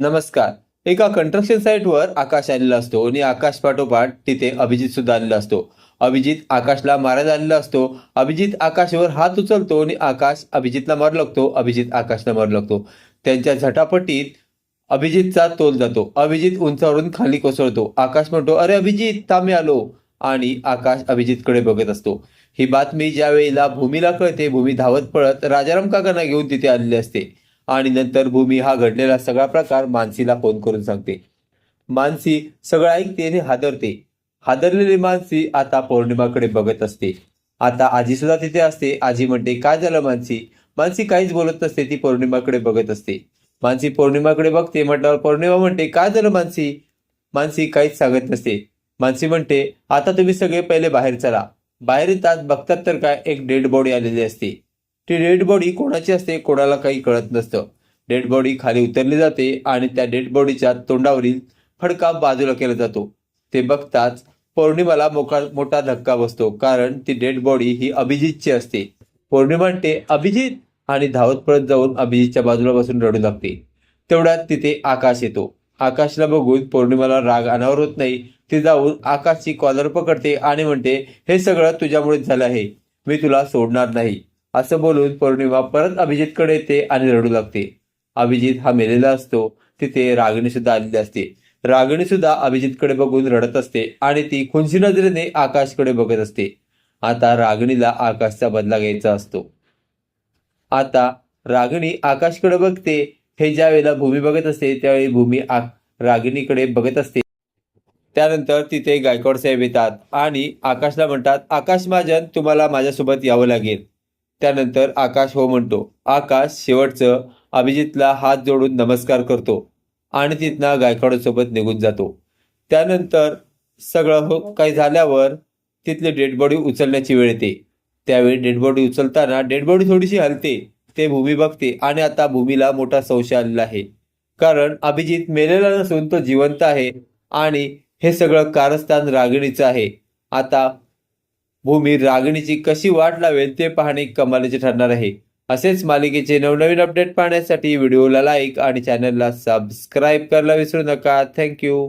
नमस्कार. एका कंस्ट्रक्शन साईटवर आकाश आलेला असतो आणि आकाश पाठोपाठ तिथे अभिजित सुद्धा आलेला असतो. अभिजित आकाशला मारायला आलेला असतो. अभिजित आकाशवर हात उचलतो आणि आकाश अभिजितला मारू लागतो. अभिजित आकाशला मारू लागतो. त्यांच्या झटापटीत अभिजितचा तोल जातो. अभिजित उंचावरून खाली कोसळतो. आकाश म्हणतो अरे अभिजित थांबे आलो. आणि आकाश अभिजितकडे बघत असतो. ही बातमी ज्या वेळेला भूमीला कळते भूमी धावत पळत राजाराम काकांना घेऊन तिथे आलेली असते. आणि नंतर भूमी हा घडलेला सगळा प्रकार मानसीला फोन करून सांगते. मानसी सगळं ऐकते आणि हादरते. हादरलेली मानसी आता पौर्णिमाकडे बघत असते. आता आजी सुद्धा तिथे असते. आजी म्हणते काय झालं मानसी? मानसी काहीच बोलत नसते. ती पौर्णिमाकडे बघत असते. मानसी पौर्णिमाकडे बघते. म्हटल्यावर पौर्णिमा म्हणते काय झालं मानसी? मानसी काहीच सांगत नसते. मानसी म्हणते आता तुम्ही सगळे पहिले बाहेर चला. बाहेर येतात बघतात तर काय? एक डेड बॉडी आलेली असते. ती डेड बॉडी कोणाची असते कोणाला काही कळत नसतं. डेड बॉडी खाली उतरली जाते आणि त्या डेड बॉडीच्या तोंडावरील फडका बाजूला केला जातो. ते बघताच पौर्णिमाला मोका मोठा धक्का बसतो कारण ती डेड बॉडी ही अभिजितची असते. पौर्णिमा म्हणते अभिजित आणि धावत पळत जाऊन अभिजितच्या बाजूला बसून रडू लागते. तेवढ्यात तिथे आकाश येतो. आकाशला बघून पौर्णिमाला राग अनावर होत नाही. ती जाऊन आकाशची कॉलर पकडते आणि म्हणते हे सगळं तुझ्यामुळेच झालं आहे. मी तुला सोडणार नाही. असं बोलून पौर्णिमा परत अभिजितकडे येते आणि रडू लागते. अभिजित हा मेलेला असतो. तिथे रागिणी सुद्धा आलेली असते. रागिणी सुद्धा अभिजितकडे बघून रडत असते आणि ती खुंशी नजरेने आकाशकडे बघत असते. आता रागिणीला आकाशचा बदला घ्यायचा असतो. आता रागिणी आकाशकडे बघते. हे ज्या वेळेला भूमी बघत असते त्यावेळी भूमी रागिणीकडे बघत असते. त्यानंतर तिथे गायकवाड साहेब येतात आणि आकाशला म्हणतात आकाश महाजन तुम्हाला माझ्यासोबत यावं लागेल. त्यानंतर आकाश हो म्हणतो आकाश शेवटचं अभिजितला हात जोडून नमस्कार करतो आणि तिथनं गायकवाडासोबत निघून जातो. त्यानंतर सगळं हो काही झाल्यावर तिथली डेड बॉडी उचलण्याची वेळ येते. त्यावेळी डेड बॉडी उचलताना डेड बॉडी थोडीशी हलते ते भूमी बघते आणि आता भूमीला मोठा संशय आलेला आहे. कारण अभिजित मेलेला नसून तो जिवंत आहे आणि हे सगळं कारस्थान रागिणीचं आहे. आता भूमी रागणीची कशी वाट लावेल ते पाहणे कमालीचे ठरणार आहे. असेच मालिकेचे नवनवीन अपडेट पाहण्यासाठी व्हिडिओला लाईक आणि चॅनलला सबस्क्राईब करायला विसरू नका. थँक्यू